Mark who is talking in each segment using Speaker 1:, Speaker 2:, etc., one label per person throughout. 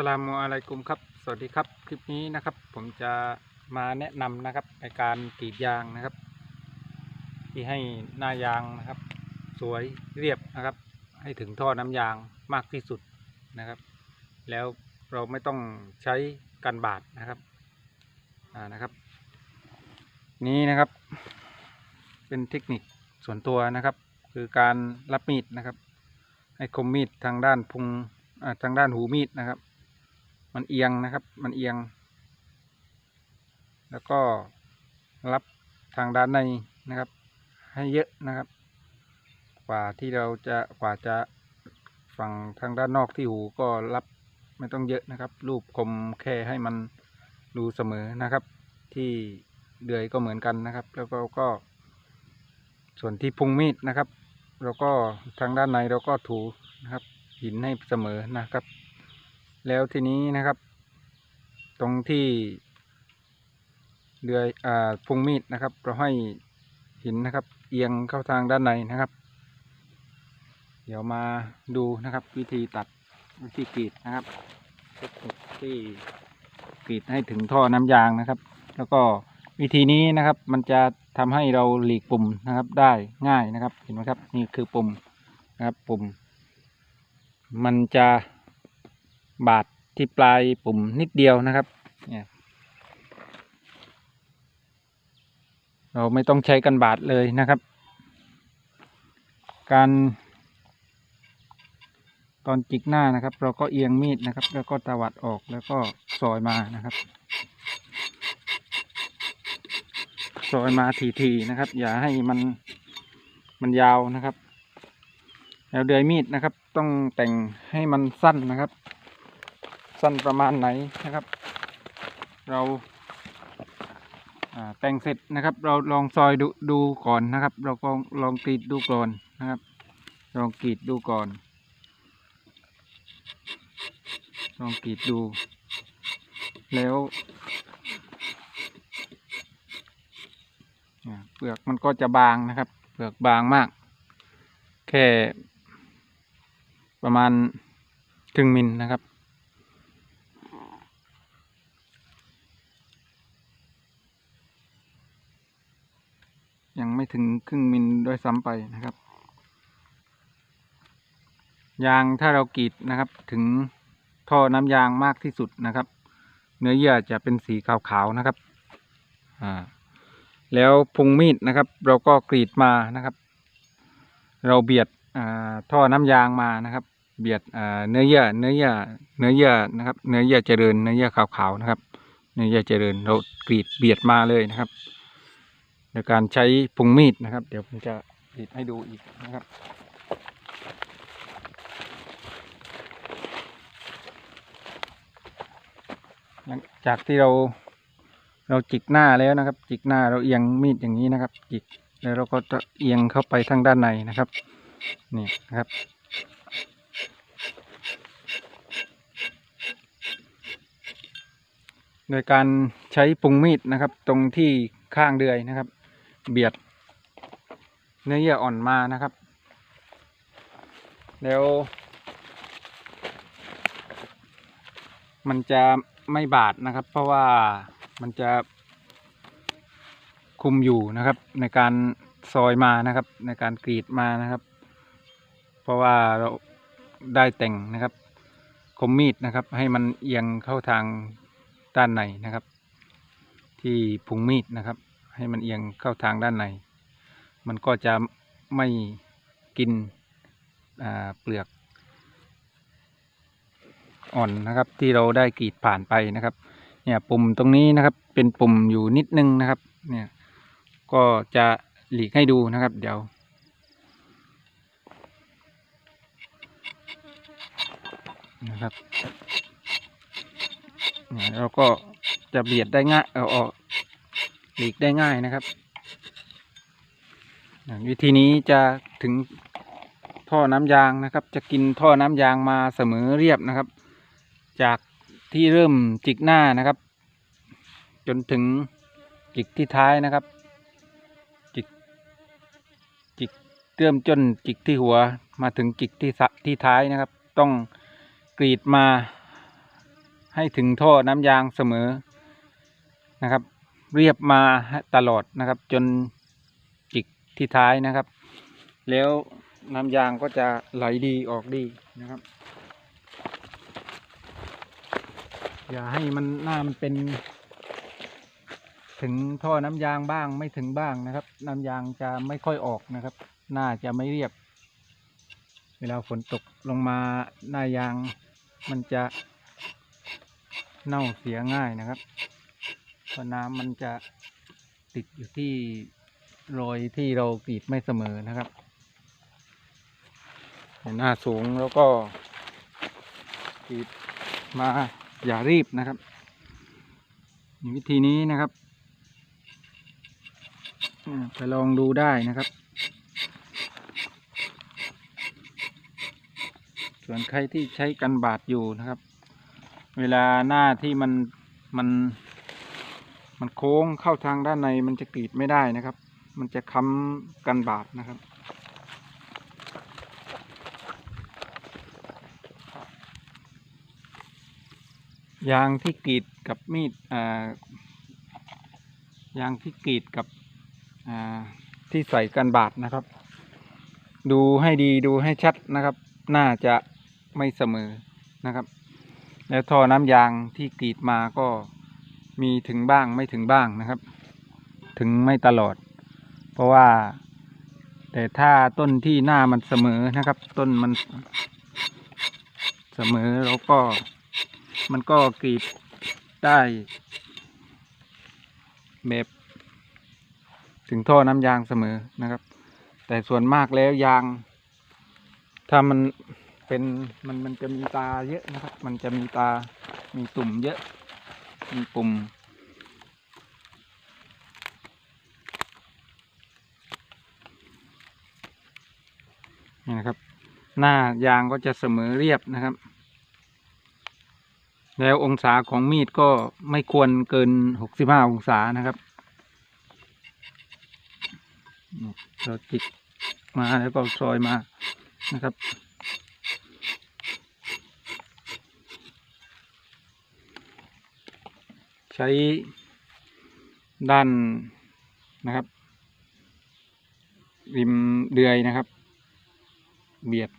Speaker 1: สลามุอะลัยกุมครับ สวัสดีครับ คลิปนี้นะครับ ผมจะมาแนะนำนะครับในการกรีดยางนะครับ ที่ให้หน้ายางนะครับ สวยเรียบนะครับ ให้ถึงท่อน้ำยางมากที่สุดนะครับ แล้วเราไม่ต้องใช้กันบาดนะครับอ่านะครับ นี้นะครับ เป็นเทคนิคส่วนตัวนะครับ คือการรับมีดนะครับ ให้คมมีดทางด้านพุงทางด้านหูมีดนะครับ มันเอียงนะครับ มันเอียง แล้วก็รับทางด้านในนะครับ ให้เยอะนะครับ กว่าที่เราจะกว่าจะฝั่งทางด้านนอกที่หูก็รับไม่ต้องเยอะนะครับ รูปคมแค่ให้มันดูเสมอนะครับ ที่เดือยก็เหมือนกันนะครับ แล้วก็ก็ ส่วนที่พุงมีดนะครับ เราก็ทางด้านในเราก็ถูนะครับ หินให้เสมอนะครับ แล้วทีนี้นะครับ ตรงที่เดือยอ่าพุงมีดนะครับ เราให้หินนะครับ เอียงเข้าทางด้านในนะครับ เดี๋ยวมาดูนะครับ วิธีตัดวิธีกรีดนะครับเทคนิคที่กรีดให้ถึงท่อน้ำยางนะครับ แล้วก็วิธีนี้นะครับ มันจะทำให้เราหลีกปุ่มนะครับได้ง่ายนะครับ เห็นไหมครับ นี่คือปุ่มนะครับ ปุ่ม มันจะ บาดที่ปลายปุ่มนิดเดียวนะครับเนี่ยเราไม่ต้องใช้กันบาดเลยนะครับ การ ตอนจิกหน้านะครับ เราก็เอียงมีดนะครับ แล้วก็ตวัดออกแล้วก็ซอยมานะครับซอยมาทีๆนะครับ อย่าให้มันมันยาวนะครับแล้วเดือยมีดนะครับ ต้องแต่งให้มันสั้นนะครับ สั้นประมาณไหนนะครับ เราแต่งเสร็จนะครับ เราลองซอยดูดูก่อนนะครับ เราก็ลองกรีดดูก่อนนะครับ ลองกรีดดูก่อน ลองกรีดดู แล้วเปลือกมันก็จะบางนะครับ เปลือกบางมาก แค่ประมาณครึ่งมิลนะครับ ยังไม่ถึงครึ่งมิลด้วยซ้ำไปนะครับ ยางถ้าเรากรีดนะครับ ถึงท่อน้ำยางมากที่สุดนะครับ เนื้อเยื่อจะเป็นสีขาวๆนะครับ อ่า แล้วพุงมีดนะครับ เราก็กรีดมานะครับ เราเบียดอ่าท่อน้ำยางมานะครับ เบียดอ่าเนื้อเยื่อเนื้อเยื่อเนื้อเยื่อนะครับ เนื้อเยื่อเจริญ เนื้อเยื่อขาวๆนะครับ เนื้อเยื่อเจริญเรากรีดเบียดมาเลยนะครับ ในการใช้พุงมีดนะครับ เดี๋ยวผมจะกรีดให้ดูอีกนะครับ หลังจากที่เราเราจิกหน้าแล้วนะครับ จิกหน้าเราเอียงมีดอย่างนี้นะครับ จิกแล้วเราก็จะเอียงเข้าไปทางด้านในนะครับนี่นะครับโดยการใช้ปุงมีดนะครับ ตรงที่ข้างเดือยนะครับ เบียด เนื้อเยื่ออ่อนมานะครับ แล้วมันจะไม่บาดนะครับ เพราะว่ามันจะคุมอยู่นะครับ ในการซอยมานะครับ ในการกรีดมานะครับ เพราะว่าเราได้แต่งนะครับ คมมีดนะครับ ให้มันเอียงเข้าทางด้านในนะครับ ที่พุงมีดนะครับ ให้มันเอียงเข้าทางด้านใน มันก็จะไม่กินเปลือก อ่อนนะครับ ที่เราได้กรีดผ่านไปนะครับ เนี่ยปุ่มตรงนี้นะครับ เป็นปุ่มอยู่นิดนึงนะครับ เนี่ย ก็จะหลีกให้ดูนะครับ เดี๋ยวนะครับเนี่ยเราก็จะเบียดได้ง่ายเอาออก หลีกได้ง่ายนะครับ วิธีนี้จะถึงท่อน้ำยางนะครับ จะกินท่อน้ำยางมาเสมอเรียบนะครับ จากที่เริ่มจิกหน้านะครับ จนถึงจิกที่ท้ายนะครับ จิกจิกเริ่มจนจิกที่หัวมาถึงจิกที่ที่ท้ายนะครับ ต้องกรีดมาให้ถึงท่อน้ำยางเสมอนะครับ เรียบมาตลอดนะครับ จนจิกที่ท้ายนะครับ แล้วน้ำยางก็จะไหลดีออกดีนะครับ อย่าให้มันหน้ามันเป็น ถึงท่อน้ำยางบ้างไม่ถึงบ้างนะครับ น้ำยางจะไม่ค่อยออกนะครับ หน้าจะไม่เรียบ เวลาฝนตกลงมาหน้ายางมันจะเน่าเสียง่ายนะครับ เพราะน้ำมันจะติดอยู่ที่รอยที่เรากรีดไม่เสมอนะครับหน้าสูงแล้วก็กรีดมาอย่ารีบนะครับวิธีนี้นะครับไปลองดูได้นะครับ ส่วนใครที่ใช้กันบาดอยู่นะครับ เวลาหน้าที่มันมัน มันโค้งเข้าทางด้านในมันจะกรีดไม่ได้นะครับ มันจะค้ำกันบาดนะครับยางที่กรีดกับมีดอ่ายางที่กรีดกับอ่าที่ใส่กันบาดนะครับ ดูให้ดีดูให้ชัดนะครับ น่าจะไม่เสมอนะครับ แล้วท่อน้ำยางที่กรีดมาก็ มีถึงบ้างไม่ถึงบ้างนะครับ ถึงไม่ตลอด เพราะว่า แต่ถ้าต้นที่หน้ามันเสมอนะครับ ต้นมัน เสมอแล้วก็ มันก็กรีดได้แบบถึงท่อน้ำยางเสมอนะครับ แต่ส่วนมากแล้วยาง ถ้ามันเป็นมันมันจะมีตาเยอะนะครับ มันจะมีตามีตุ่มเยอะ มีปุ่มนี่นะครับ หน้ายางก็จะเสมอเรียบนะครับ แล้วองศาของมีดก็ไม่ควรเกินหกสิบห้าองศานะครับเราจิกมาแล้วก็ซอยมานะครับ ใช้ด้านนะครับ ริมเดือยนะครับ เบียด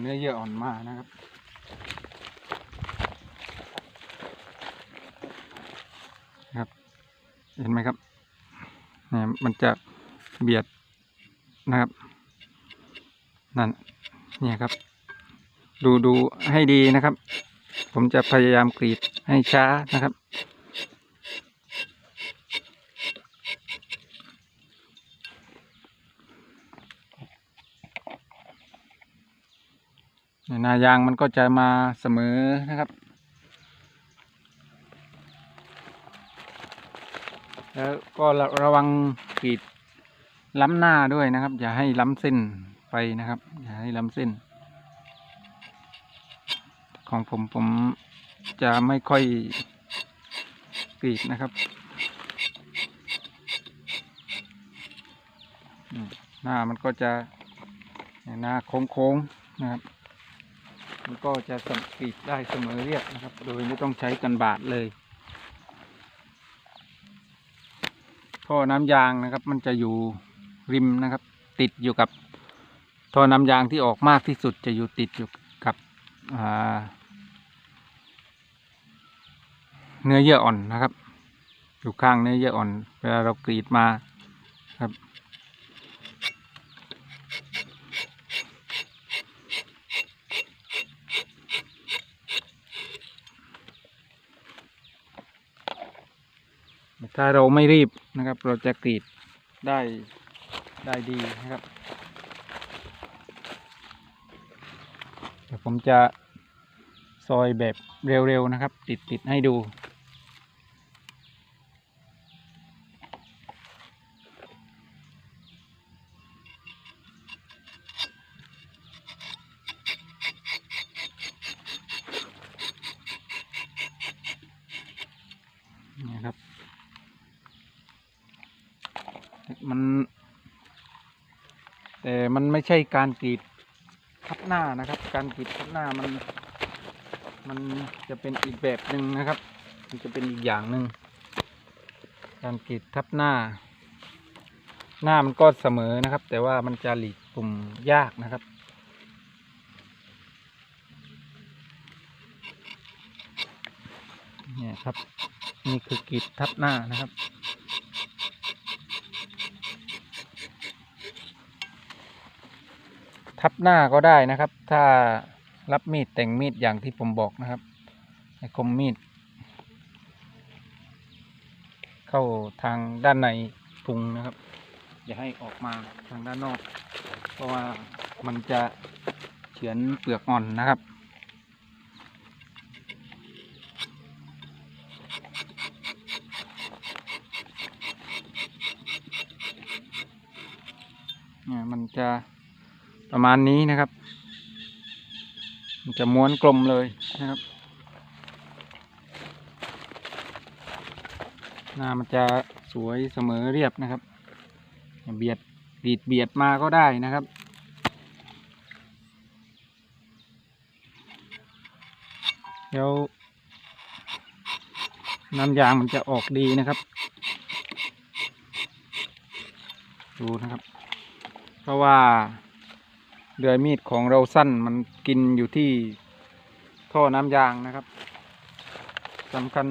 Speaker 1: เนื้อเยื่ออ่อนมานะครับครับ เห็นไหมครับเนี่ยมันจะเบียดนะครับนั่นเนี่ยครับ ดูดูให้ดีนะครับ ผมจะพยายามกรีดให้ช้านะครับหน้ายางมันก็จะมาเสมอนะครับแล้วก็ระระวังกรีดล้ำหน้าด้วยนะครับ อย่าให้ล้ำเส้นไปนะครับ อย่าให้ล้ำเส้น ของผมผมจะไม่ค่อยกรีดนะครับ หน้ามันก็จะหน้าโค้งๆนะครับ มันก็จะสมกรีดได้เสมอเรียบนะครับ โดยไม่ต้องใช้กันบาดเลยท่อน้ำยางนะครับ มันจะอยู่ริมนะครับ ติดอยู่กับท่อน้ำยางที่ออกมากที่สุดจะอยู่ติดอยู่กับอ่า เนื้อเยื่ออ่อนนะครับ อยู่ข้างเนื้อเยื่ออ่อน เวลาเรากรีดมาครับ ถ้าเราไม่รีบนะครับ เราจะกรีดได้ได้ดีนะครับเดี๋ยวผมจะซอยแบบเร็วๆนะครับ ติดติดให้ดู นี่ครับ มัน แต่มันไม่ใช่การกรีดทับหน้านะครับ การกรีดทับหน้ามัน มันจะเป็นอีกแบบหนึ่งนะครับ มันจะเป็นอีกอย่างหนึ่งการกรีดทับหน้า หน้ามันก็เสมอนะครับ แต่ว่ามันจะหลีกปุ่มยากนะครับเนี่ยครับ นี่คือกรีดทับหน้านะครับ ทับหน้าก็ได้นะครับ ถ้ารับมีดแต่งมีดอย่างที่ผมบอกนะครับให้คมมีด เข้าทางด้านในพุงนะครับ อย่าให้ออกมาทางด้านนอก เพราะว่ามันจะเฉือนเปลือกอ่อนนะครับเนี่ยมันจะ ประมาณนี้นะครับมันจะม้วนกลมเลยนะครับ หน้ามันจะสวยเสมอเรียบนะครับ เบียดบีดเบียดมาก็ได้นะครับ เดี๋ยวน้ำยางมันจะออกดีนะครับ ดูนะครับ เพราะว่า เดือยมีดของเราสั้นมันกินอยู่ที่ท่อน้ำยางนะครับสำคัญ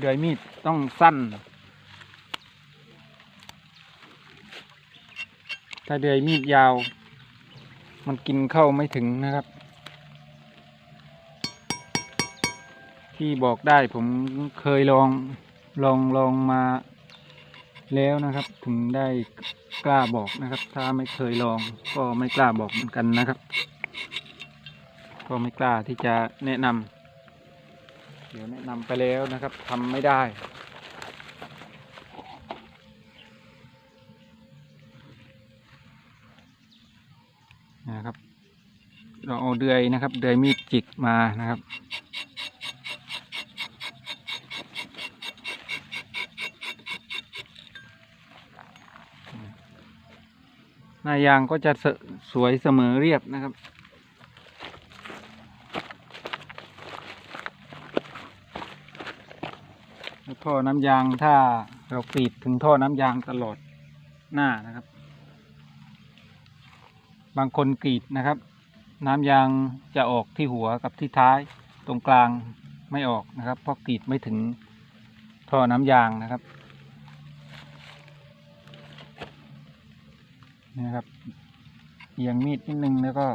Speaker 1: เดือยมีดต้องสั้น ถ้าเดือยมีดยาว มันกินเข้าไม่ถึงนะครับ ที่บอกได้ผมเคยลองลองลองมาแล้วนะครับ ถึงได้ กล้าบอกนะครับ ถ้าไม่เคยลองก็ไม่กล้าบอกเหมือนกันนะครับ ก็ไม่กล้าที่จะแนะนำเดี๋ยวแนะนำไปแล้วนะครับทำไม่ได้นะครับ เราเอาเดือยนะครับ เดือยมีดจิกมานะครับ หน้ายางก็จะสสวยเสมอเรียบนะครับ ท่อน้ำยางถ้าเรากรีดถึงท่อน้ำยางตลอดหน้านะครับ บางคนกรีดนะครับ น้ำยางจะออกที่หัวกับที่ท้ายตรงกลางไม่ออกนะครับ เพราะกรีดไม่ถึงท่อน้ำยางนะครับ นะครับเอียงมีดนิดนึงแล้วก็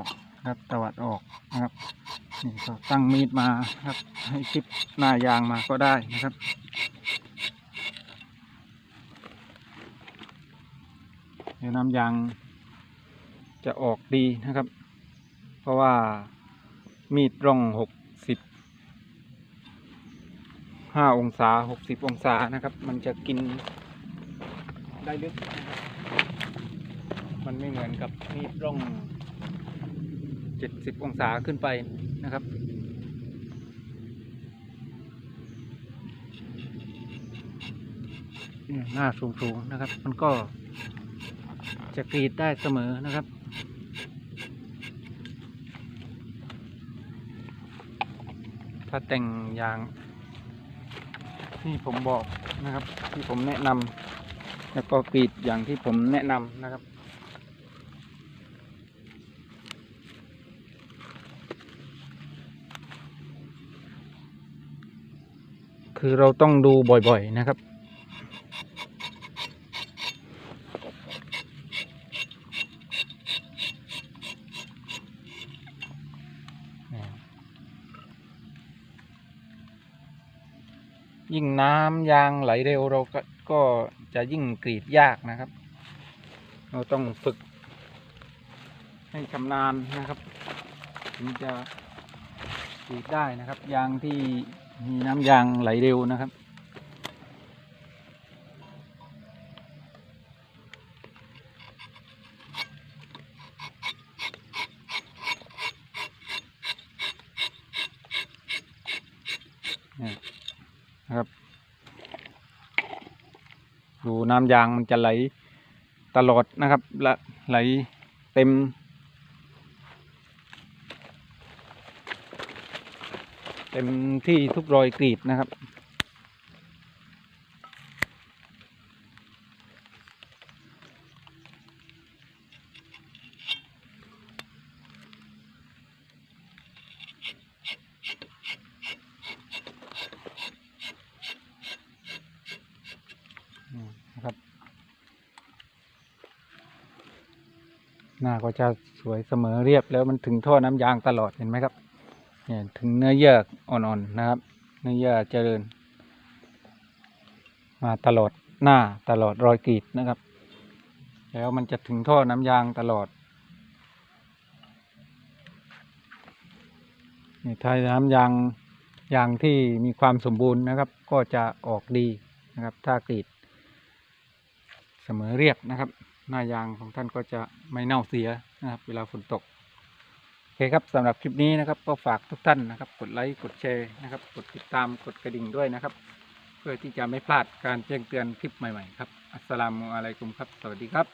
Speaker 1: ครับตวัดออกนะครับนี่ก็ตั้งมีดมาครับ ให้ชิดหน้ายางมาก็ได้นะครับเดี๋ยวน้ำยางจะออกดีนะครับ เพราะว่ามีดร่องหกสิบห้าองศาหกสิบองศานะครับ มันจะกินได้ลึกนะครับ มันไม่เหมือนกับมีดร่องเจ็ดสิบองศาขึ้นไปนะครับเนี่ยหน้าสูงๆนะครับ มันก็จะกรีดได้เสมอนะครับถ้าแต่งอย่างที่ผมบอกนะครับ ที่ผมแนะนำแล้วก็กรีดอย่างที่ผมแนะนำนะครับ คือเราต้องดูบ่อยๆนะครับ ยิ่งน้ำยางไหลเร็วเราก็ก็จะยิ่งกรีดยากนะครับ เราต้องฝึก ให้ชำนาญนะครับ ถึงจะกรีดได้นะครับ ยางที่ มีน้ำยางไหลเร็วนะครับนี่นะครับ ดูน้ำยางมันจะไหลตลอดนะครับ และไหลเต็ม ต็มที่ทุกรอยกรีดนะครับ นะครับ หน้าก็จะสวยเสมอเรียบแล้วมันถึงท่อน้ำยางตลอดเห็นไหมครับ เนี่ยถึงเนื้อเยื่ออ่อนๆนะครับ เนื้อเยื่อเจริญ มาตลอดหน้าตลอดรอยกรีดนะครับ แล้วมันจะถึงท่อน้ำยางตลอดนี่ถ้าน้ำยางยางที่มีความสมบูรณ์นะครับ ก็จะออกดีนะครับ ถ้ากรีด เสมอเรียบนะครับ หน้ายางของท่านก็จะไม่เน่าเสียนะครับ เวลาฝนตก คครับสำหรับคลิปนี้นะครับก็ฝากทุกท่านนะครับ กดไลค์กดแชร์นะครับ กดติดตามกดกระดิ่งด้วยนะครับ เพื่อที่จะไม่พลาดการแจ้งเตือนคลิปใหม่ๆครับอัสสลามุอะลัยกุมครับ สวัสดีครับ